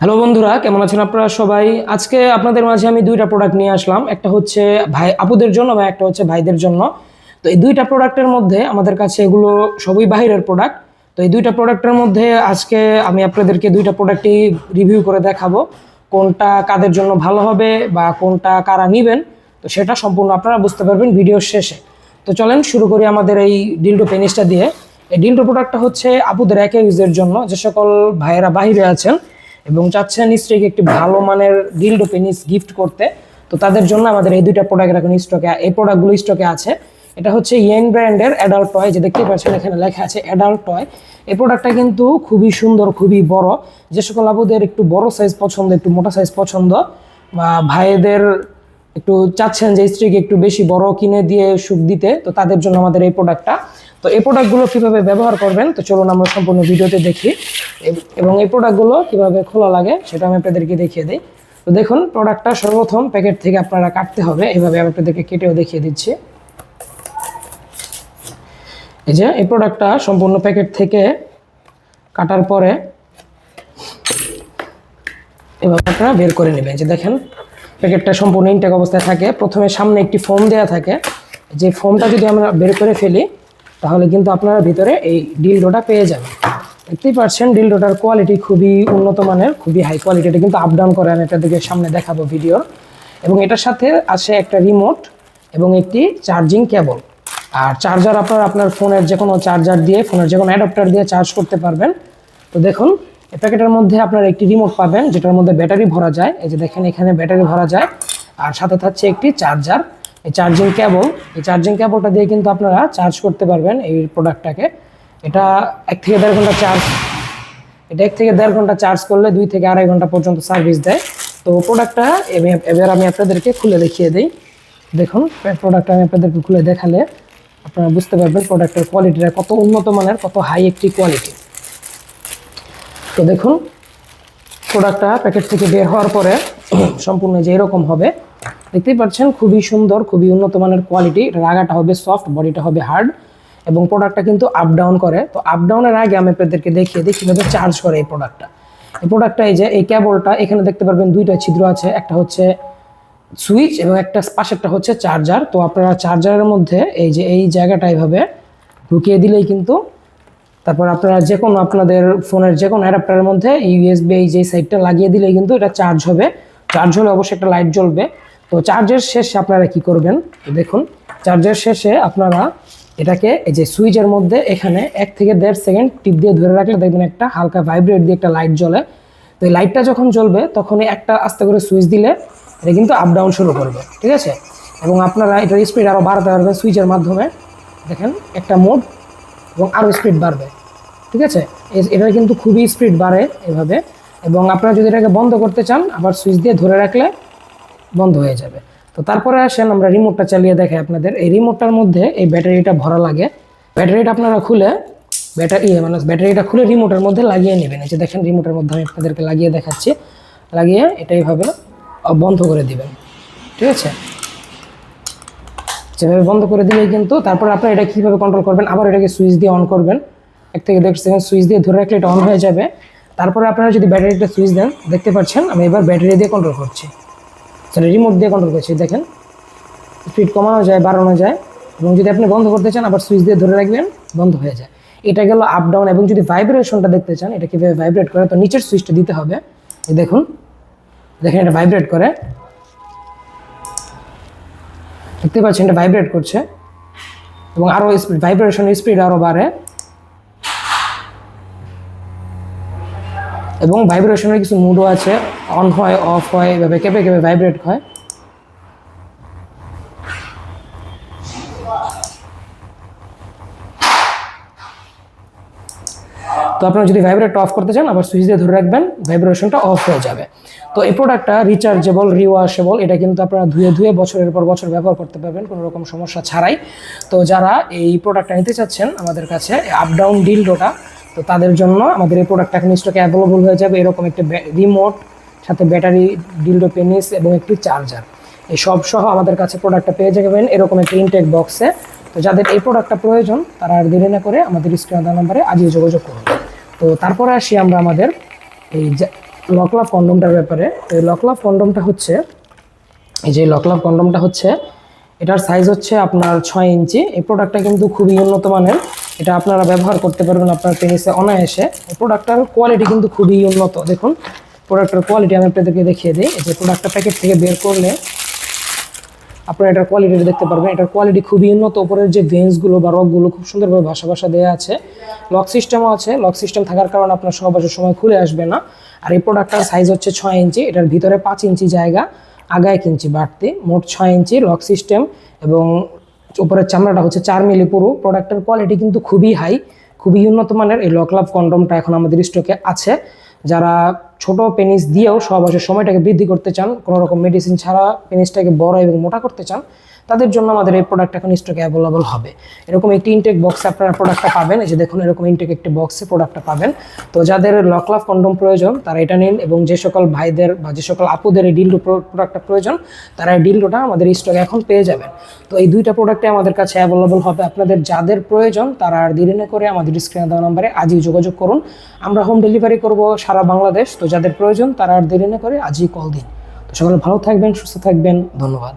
Hello বন্ধুরা, কেমন আছেন আপনারা সবাই? আজকে আপনাদের মাঝে আমি দুইটা প্রোডাক্ট নিয়ে আসলাম। একটা হচ্ছে ভাই আপুদের জন্য বা একটা হচ্ছে ভাইদের জন্য। তো এই দুইটা প্রোডাক্টের মধ্যে আমাদের কাছে এগুলো সবই বাহিরের প্রোডাক্ট তো এই দুইটা প্রোডাক্টের মধ্যে আজকে আমি আপনাদেরকে দুইটা প্রোডাক্টই রিভিউ করে দেখাবো। কোনটা কাদের জন্য ভালো হবে বা কোনটা কারা নেবেন। তো সেটা সম্পূর্ণ আপনারা বুঝতে পারবেন ভিডিওর শেষে। তো চলেন শুরু করি আমাদের এই ডিল্ডো পেনিসটা দিয়ে। এই ডিল্ডো প্রোডাক্টটা হচ্ছে আপুদের একে ইউজের জন্য। যে সকল ভাইয়েরা বাহিরে আছেন এবং চাচ্ছেন স্ত্রীকে একটি ভালো মানের ডিল্ডো পেনিস গিফট করতে। তো তাদের জন্য আমাদের এই দুইটা প্রোডাক্ট এখন স্টকে এই প্রোডাক্টগুলো স্টকে আছে। এটা হচ্ছে ইয়েন ব্র্যান্ডের অ্যাডাল্ট টয় যে দেখতে পাচ্ছেন এখানে লেখা আছে অ্যাডাল্ট টয় এই প্রোডাক্টটা কিন্তু খুবই সুন্দর, খুবই বড়। যে সকল আবুদের একটু বড় সাইজ পছন্দ, একটু মোটা সাইজ পছন্দ, বা ভাইদের একটু চাচ্ছেন যে স্ত্রীকে একটু বেশি বড় কিনে দিয়ে সুখ দিতে, তো তাদের জন্য আমাদের এই প্রোডাক্টটা তো এই প্রোডাক্টগুলো কীভাবে ব্যবহার করবেন, তো চলুন আমরা সম্পূর্ণ ভিডিওতে দেখি। এবং এই প্রোডাক্টগুলো কীভাবে খোলা লাগে, সেটা আমি আপনাদেরকে দেখিয়ে দিই। তো দেখুন প্রোডাক্টটা সর্বপ্রথম প্যাকেট থেকে আপনারা কাটতে হবে। এভাবে আমি আপনাদেরকে কেটেও দেখিয়ে দিচ্ছি। এই যে, এই প্রোডাক্টটা সম্পূর্ণ প্যাকেট থেকে কাটার পরে এভাবে আপনারা বের করে নেবেন। যে দেখেন প্যাকেটটা সম্পূর্ণ ইনটেক অবস্থায় থাকে। প্রথমে সামনে একটি ফোম দেওয়া থাকে। যে ফোমটা যদি আমরা বের করে ফেলি তাহলে কিন্তু আপনারা ভিতরে এই ডিলডোটা পেয়ে যাবেন। দেখতেই পাচ্ছেন ডিলডোটার কোয়ালিটি খুবই উন্নত মানের, খুবই হাই কোয়ালিটি এটা কিন্তু আপ ডাউন করে আমি এটা আপনাদেরকে সামনে দেখাবো ভিডিও এবং এটার সাথে আছে একটা রিমোট এবং একটি চার্জিং কেবল আর চার্জার আপনার আপনার ফোনের যে কোনো চার্জার দিয়ে ফোনের যে কোনো অ্যাডাপ্টার দিয়ে চার্জ করতে পারবেন। তো দেখুন এই প্যাকেটের মধ্যে আপনার একটি রিমোট পাবেন, যেটার মধ্যে ব্যাটারি ভরা যায়। এই যে দেখেন, এখানে ব্যাটারি ভরা যায়। আর সাথে থাকছে একটি চার্জার এই চার্জিং কেবল এই চার্জিং কেবলটা দিয়ে কিন্তু আপনারা চার্জ করতে পারবেন এই প্রোডাক্টটাকে এটা এক থেকে দেড় ঘণ্টা চার্জ এটা এক থেকে দেড় ঘণ্টা চার্জ করলে দুই থেকে আড়াই ঘণ্টা পর্যন্ত সার্ভিস দেয়। তো প্রোডাক্টটা এবার আমি আপনাদেরকে খুলে দেখিয়ে দিই। দেখুন প্রোডাক্টটা আমি আপনাদেরকে খুলে দেখালে আপনারা বুঝতে পারবেন প্রোডাক্টের কোয়ালিটিটা কত উন্নত মানের, কত হাই একটি কোয়ালিটি তো দেখুন প্রোডাক্টটা প্যাকেট থেকে বের হওয়ার পরে সম্পূর্ণ যে এরকম হবে দেখতেই পাচ্ছেন, খুবই সুন্দর, খুবই উন্নত মানের কোয়ালিটি রাগাটা হবে সফট বডিটা হবে হার্ড এবং প্রোডাক্টটা কিন্তু আপ ডাউন করে। তো আপ ডাউনের আগে আমি আপনাদেরকে দেখিয়ে দিই কীভাবে চার্জ করে এই প্রোডাক্টটা এই প্রোডাক্টটা এই যে, এই কেবলটা এখানে দেখতে পারবেন দুইটা ছিদ্র আছে, একটা হচ্ছে সুইচ এবং একটা পাশেরটা হচ্ছে চার্জার তো আপনারা চার্জারের মধ্যে এই যে, এই জায়গাটা এইভাবে ঢুকিয়ে দিলেই কিন্তু তারপর আপনারা যে কোনো আপনাদের ফোনের যে কোনো অ্যাডাপ্টারের মধ্যে ইউএসবি এই যে সাইডটা লাগিয়ে দিলেই কিন্তু এটা চার্জ হবে। চার্জ হলে অবশ্যই একটা লাইট জ্বলবে। তো চার্জের শেষে আপনারা কি করবেন? দেখুন চার্জের শেষে আপনারা এটাকে এই যে সুইচের মধ্যে এখানে এক থেকে দেড় সেকেন্ড টিপ দিয়ে ধরে রাখলে দেখবেন একটা হালকা ভাইব্রেট দিয়ে একটা লাইট জ্বলে। তো এই লাইটটা যখন জ্বলবে, তখনই একটা আস্তে করে সুইচ দিলে এটা কিন্তু আপ ডাউন শুরু করবে, ঠিক আছে? এবং আপনারা এটার স্পিড আরও বাড়াতে পারবেন সুইচের মাধ্যমে। দেখেন, একটা মোড এবং আরও স্পিড বাড়বে, ঠিক আছে? এ- এটার কিন্তু খুবই স্পিড বাড়ে এভাবে। এবং আপনারা যদি এটাকে বন্ধ করতে চান, আবার সুইচ দিয়ে ধরে রাখলে বন্ধ হয়ে যাবে। তো তারপরে আসেন, আমরা রিমোটটা চালিয়ে দেখাই আপনাদের। এই রিমোটটার মধ্যে এই ব্যাটারিটা ভরা লাগে। ব্যাটারিটা আপনারা খুলে ব্যাটারি ইয়ে মানে ব্যাটারিটা খুলে রিমোটের মধ্যে লাগিয়ে নেবেন। এই যে দেখেন রিমোটের মধ্যে আমি আপনাদেরকে লাগিয়ে দেখাচ্ছি। লাগিয়ে এটা এইভাবে বন্ধ করে দিবেন। ঠিক আছে? যেভাবে বন্ধ করে দিলেই কিন্তু তারপর আপনারা এটা কীভাবে কন্ট্রোল করবেন, আবার এটাকে সুইচ দিয়ে অন করবেন। এক থেকে দেড় সেকেন্ড সুইচ দিয়ে ধরে রাখলে এটা অন হয়ে যাবে। তারপরে আপনারা যদি ব্যাটারিটা সুইচ দেন, দেখতে পাচ্ছেন, আমি এবার ব্যাটারি দিয়ে কন্ট্রোল করছি। সেটা রিমোট দিয়ে কন্ট্রোল করছি দেখেন। স্পিড কমানো যায়, বাড়ানো যায় এবং যদি আপনি বন্ধ করতে চান, আবার সুইচ দিয়ে ধরে রাখবেন, বন্ধ হয়ে যায়। এটা গেল আপ ডাউন এবং যদি ভাইব্রেশনটা দেখতে চান, এটা কীভাবে ভাইব্রেট করে, তো নিচের সুইচটা দিতে হবে। দেখুন, দেখেন এটা ভাইব্রেট করে। দেখতে পাচ্ছেন এটা ভাইব্রেট করছে এবং আরও স্পিড ভাইব্রেশন স্পিড আরও বাড়ে। এবং ভাইব্রেশনের কিছু মুডও আছে। অন হয় অফ হয়, এভাবে কেঁপে কেঁপে ভাইব্রেট হয়। তো আপনারা যদি ভাইব্রেট অফ করতে চান, আবার সুইচ দিয়ে ধরে রাখবেন ভাইব্রেশনটা অফ হয়ে যাবে। তো এই প্রোডাক্টটা রিচার্জেবল রিওয়াশেবল এটা কিন্তু আপনারা ধুয়ে ধুয়ে বছরের পর বছর ব্যবহার করতে পারবেন, কোনো রকম সমস্যা ছাড়াই। তো যারা এই প্রোডাক্টটা নিতে চাচ্ছেন, আমাদের কাছে আপ ডাউন ডিলডোটা তো তাদের জন্য আমাদের এই প্রোডাক্টটা এখন স্টকে অ্যাভেলেবল হয়ে যাবে। এরকম একটা রিমোট সাথে ব্যাটারি ডিলডো পেনিস এবং একটি চার্জার এই সব সহ আমাদের কাছে প্রোডাক্টটা পেয়ে যাবেন এরকম একটা ইনটেক বক্সে তো যাদের এই প্রোডাক্টটা প্রয়োজন, তারা আর দেরি না করে আমাদের স্ক্রিন নাম্বারে আজই যোগাযোগ করুন। তো তারপরে আসি আমরা আমাদের এই লকলাভ কন্ডমটার ব্যাপারে। তো এই লকলাভ কন্ডমটা হচ্ছে, এই যে লকলাভ কন্ডমটা হচ্ছে, এটার সাইজ হচ্ছে আপনার ছয় ইঞ্চি। এই প্রোডাক্টটা কিন্তু খুবই উন্নত মানের। এটা আপনারা ব্যবহার করতে পারবেন আপনার পেনিসে অনায়াসে। প্রোডাক্টটার কোয়ালিটি কিন্তু খুবই উন্নত। দেখুন, প্রোডাক্টের কোয়ালিটি আমি আপনাদেরকে দেখিয়ে দিই। যে প্রোডাক্টটা প্যাকেট থেকে বের করলে আপনারা এটার কোয়ালিটি দেখতে পারবেন। এটার কোয়ালিটি খুবই উন্নত। উপরের যে ভেন্সগুলো বা রকগুলো খুব সুন্দরভাবে ভাষা ভাষা দেওয়া আছে। লক সিস্টেমও আছে। লক সিস্টেম থাকার কারণে আপনার সহবাসের সময় খুলে আসবে না। আর এই প্রোডাক্টটার সাইজ হচ্ছে ছয় ইঞ্চি। এটার ভিতরে পাঁচ ইঞ্চি জায়গা, আগায় ইঞ্চি বাড়তি। মোট ছয় ইঞ্চি লক সিস্টেম এবং উপরের চামড়াটা হচ্ছে চার মিলি পুরো। প্রোডাক্টের কোয়ালিটি কিন্তু খুবই হাই খুবই উন্নত মানের। এই লকলাভ কন্ডমটা এখন আমাদের স্টকে আছে। যারা ছোট পেনিস দিয়েও সহবাসের সময়টাকে বৃদ্ধি করতে চান কোনো রকম মেডিসিন ছাড়া পেনিসটাকে বড় এবং মোটা করতে চান, তাদের জন্য আমাদের এই প্রোডাক্ট এখন স্টকে অ্যাভেলেবল হবে। এরকম একটি ইনটেক বক্সে আপনারা প্রোডাক্টটা পাবেন, এই যে দেখুন এরকম ইনটেক একটি বক্সে প্রোডাক্টটা পাবেন। তো যাদের লকলাভ কন্ডম প্রয়োজন, তারা এটা নিন এবং যে সকল ভাইদের বা যে সকল আপুদের এই ডিলডো প্রোডাক্টটা প্রয়োজন, তারা এই ডিলডোটা আমাদের স্টকে এখন পেয়ে যাবেন। তো এই দুইটা প্রোডাক্টে আমাদের কাছে অ্যাভেলেবল হবে। আপনাদের যাদের প্রয়োজন, তারা আর দেরি না করে আমাদের স্ক্রিনে দেওয়া নাম্বারে আজই যোগাযোগ করুন। আমরা হোম ডেলিভারি করব সারা বাংলাদেশ, তো যাদের প্রয়োজন তারা আর দেরি না করে আজই কল দিন। তো সকলে ভালো থাকবেন, সুস্থ থাকবেন, ধন্যবাদ।